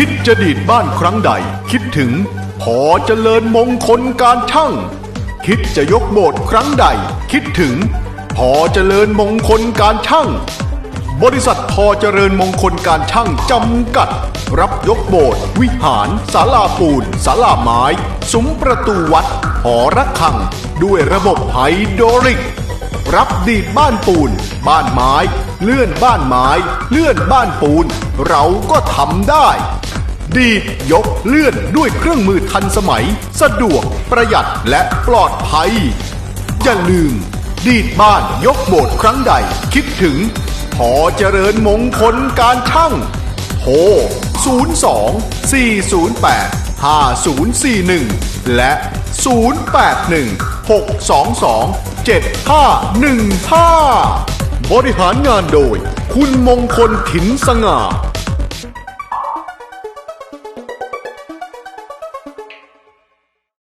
คิดจะดีดบ้านครั้งใด คิดถึงพอเจริญมงคลการช่าง คิดจะยกโบสถ์ครั้งใด คิดถึงพอเจริญมงคลการช่าง บริษัทพอเจริญมงคลการช่างจำกัด รับยกโบสถ์วิหารศาลาปูนศาลาไม้ซุ้มประตูวัด หอระฆัง ด้วยระบบไฮโดริก รับดีดบ้านปูน บ้านไม้ เลื่อนบ้านไม้ เลื่อนบ้านปูน เราก็ทำได้ ดีดยกเลื่อนด้วยเครื่องมือทันสมัย สะดวกประหยัดและปลอดภัย อย่าลืม ดีดบ้านยกโบสถ์ครั้งใด คิดถึง พอเจริญมงคลการช่างโทร02 408 5041 และ 081 622 7515 บริหารงานโดย คุณมงคลถินสง่า